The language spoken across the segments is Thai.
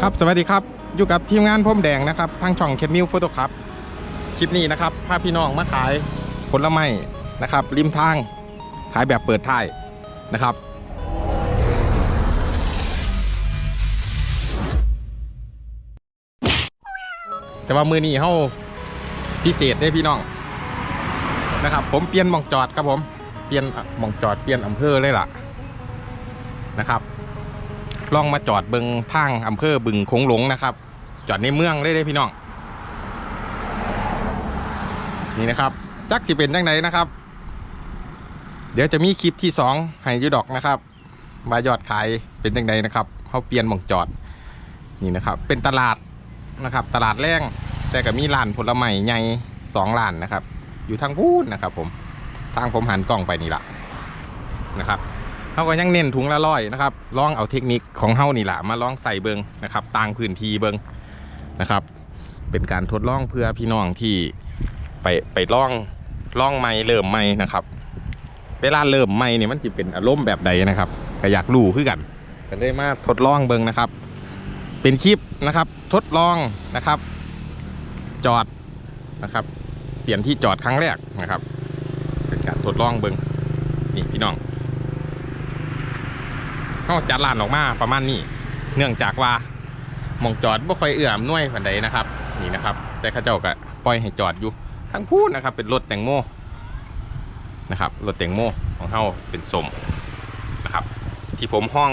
ครับสวัสดีครับ อยู่กับทีมงานพรมแดงนะครับทางช่องเคมิลโฟโต้ครับคลิปนี้นะครับพาพี่น้องมาขายผลไม้นะครับ ริมทางขายแบบเปิดท้ายนะครับ แต่ว่ามือนี้เฮาพิเศษได้พี่น้องนะครับ ผมเปลี่ยนมองจอดครับผมเปลี่ยนมองจอดเปลี่ยนอำเภอเลยล่ะนะครับ ลองมาจอดเบิงทางอำเภอบึงคงหลงนะครับ จอดในเมืองเลยได้พี่น้อง นี่นะครับ จักสิเป็นจังไดนะครับ เดี๋ยวจะมีคลิปที่สองให้ยูดอกนะครับว่ายอดขายเป็นจังไดนะครับเขาเปลี่ยนหมองจอดนี่นะครับ เป็นตลาดนะครับ ตลาดแรงแต่ก็มีร้านผลไม้ใหญ่สองร้านนะครับ อยู่ทางพูนนะครับ ผมทางผมหันกล้องไปนี่ละนะครับ เขาก็ยังเน้นถุงละร้อยนะครับลองเอาเทคนิคของเฮานี่แหละมาลองใส่เบิงนะครับต่างพื้นที่เบิงนะครับ เป็นการทดลองเพื่อพี่น้องที่ไปไปลองลองไม่เริ่มไม่นะครับ เวลาเริ่มไม่เนี่ยมันจะเป็นอารมณ์แบบใดนะครับก็อยากรู้คือกันก็เลยมาทดลองเบิงนะครับ เป็นคลิปนะครับทดลองนะครับ จอดนะครับ เปลี่ยนที่จอดครั้งแรกนะครับ เป็นการทดลองเบิงนี่พี่น้อง เขาจัดลานออกมาประมาณนี้ เนื่องจากว่ามองจอดบ่ค่อยเอื้ออำนวยผันใดนะครับ นี่นะครับ แต่เข้าเจ้าก็ปล่อยให้จอดอยู่ทั้งพูดนะครับ เป็นรถแตงโมนะครับรถแตงโมของเฮาเป็นสมนะครับ ที่ผมห้อง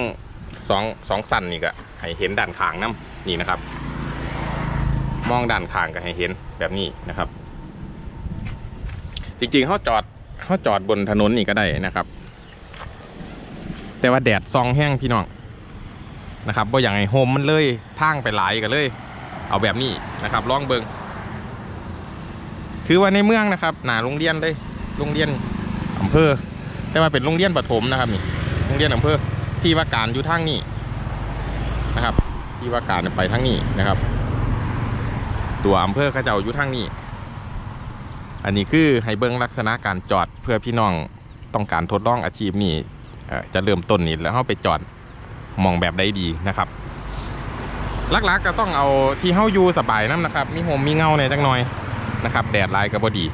สองสองสันนี่ก็ให้เห็นด้านข้างน้ำนี่นะครับ มองด้านข้างก็ให้เห็นแบบนี้นะครับ จริงๆเขาจอดเขาจอดบนถนนนี่ก็ได้นะครับ แต่ว่าแดดซองแห้งพี่น้องนะครับบ่อย่างไอโฮมมันเลยทางไปหลายกันเลย เอาแบบนี้นะครับลองเบิงถือว่าในเมืองนะครับ หนาโรงเรียนเลยโรงเรียนอำเภอ แต่ว่าเป็นโรงเรียนประถมนะครับนี่โรงเรียนอำเภอที่ว่าการอยู่ทางนี้นะครับ ที่ว่าการไปทางนี้นะครับ ตัวอำเภอเขาเจ้าอยู่ทางนี้ อันนี้คือให้เบิ้งลักษณะการจอดเพื่อพี่น้องต้องการทดลองอาชีพนี่ จะเริ่มต้นนี่แล้วเขาไปจอดมองแบบได้ดีนะครับลักๆก็ต้องเอาที่เฮาอยู่สบายน้ำนะครับ มีโฮมมีเงาในอยจังหน่อยนะครับแดดลายก็บ่ดี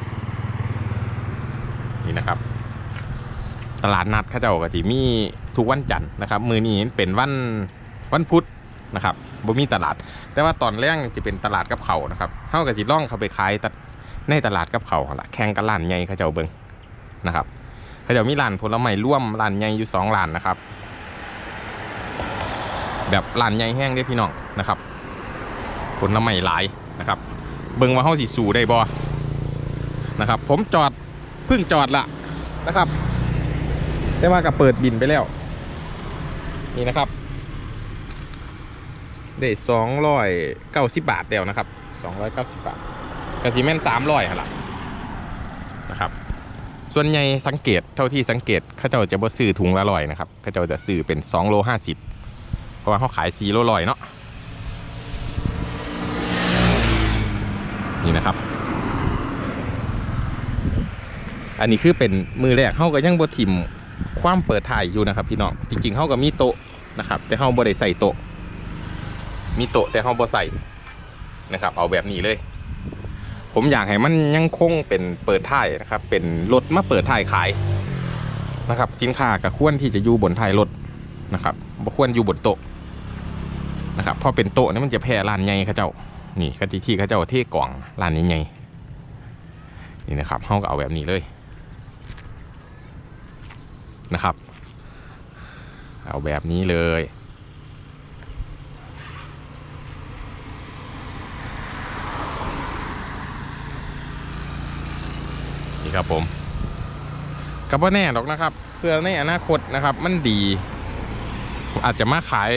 นี่นะครับ ตลาดนัดข้าเจ้าก็สิมีทุกวันจันทร์นะครับ มือนี้เป็นวันวันพุธนะครับบ่มีตลาด แต่ว่าตอนแรกจะเป็นตลาดกับเขานะครับเฮาก็สิล่องเข้าไปขายในตลาดกับเขาละแข่งกับร้านใหญ่เขาเจ้าเบิงนะครับ เขาจะมีร้านผลไม้ร่วมร้านใหญ่อยู่สองร้านนะครับ แบบร้านใหญ่แห้งเด้อพี่น้องนะครับ ผลไม้หลายนะครับ เบิ่งว่าเฮาสิสู่ได้บ่นะครับ ผมจอดเพิ่งจอดละนะครับแต่ว่าก็เปิดบินไปแล้ว นี่นะครับได้สองร้อยเก้าสิบบาทแล้วนะครับสองร้อยเก้าสิบบาทกระสีแม่นสามร้อยหละนะ ส่วนใหญ่สังเกตเท่าที่สังเกตเขาเจ้าจะบ่ซื้อถุงละร้อยนะครับเขาเจ้าจะซื้อเป็น2โล50 เพราะว่าเขาขาย4โลร้อยเนาะนี่นะครับ อันนี้คือเป็นมือแรกเขาก็ยังบ่ถิ่มความเปิดถ่ายอยู่นะครับ พี่น้องจริงๆเขาก็มีโต๊ะนะครับ แต่เขาบ่ได้ใส่โต๊ะมีโต๊ะแต่เขาบ่ใส่นะครับ เอาแบบนี้เลย ผมอยากให้มันยังคงเป็นเปิดท้ายนะครับ เป็นรถมาเปิดท้ายขายนะครับ สินค้าก็ควรที่จะอยู่บนท้ายรถนะครับบ่ควรอยู่บนโต๊ะนะครับพอเป็นโต๊ะนี่มันจะแพร่ร้านใหญ่เขาเจ้า นี่กะทิที่เขาเจ้าเทกล่องร้านนี้ใหญ่นี่นะครับเฮาก็เอาแบบนี้เลยนะครับ เอาแบบนี้เลย ครับผมกับว่าแน่หรอกนะครับ เพื่อในอนาคตนะครับ มันดี อาจจะมาขาย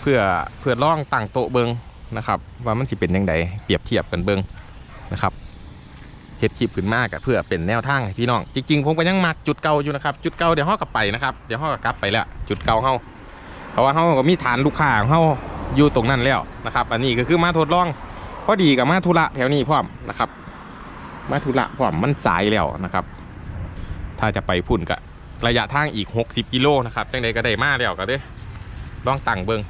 เพื่อเพื่อล่องตั้งโต๊ะเบิงนะครับ ว่ามันสิเป็นยังไงเปรียบเทียบกันเบิงนะครับเฮ็ดคลิปขึ้นมากอะเพื่อเป็นแนวทางให้พี่น้อง จริงๆ ผมก็ยังมักจุดเก่าอยู่นะครับ จุดเก่าเดี๋ยวห้อกลับไปนะครับ เดี๋ยวห้อกกลับไปแล้ว จุดเก่าเฮาเพราะว่าเฮาก็มีฐานลูกค้าของเฮาอยู่ตรงนั้นแล้วนะครับ อันนี้ก็คือมาทดลองพอดีกับมาธุระแถวนี้พร้อมนะครับ มาธุระพร้อมมันสายแล้วนะครับ ถ้าจะไปพุ่นกะระยะทางอีก 60 กิโลนะครับจังใดก็ได้มาแล้วก็เด้ลองตั้งเบิง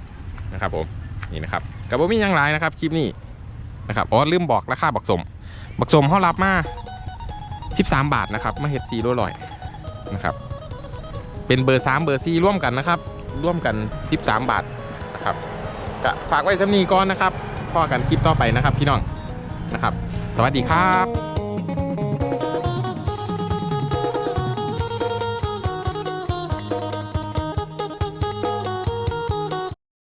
นะครับผมนี่นะครับกับผมมียังหลายนะครับคลิปนี้นะครับอ๋อลืมบอกราคาบักสม บักสมเขารับมา 13 บาทนะครับมาเฮ็ดซีโร่ลอยนะครับเป็นเบอร์3เบอร์4ร่วมกันนะครับร่วมกัน 13 บาทนะครับก็ฝากไว้สำนีก่อนนะครับพอกันคลิปต่อไปนะครับพี่น้องนะครับ สวัสดีครับ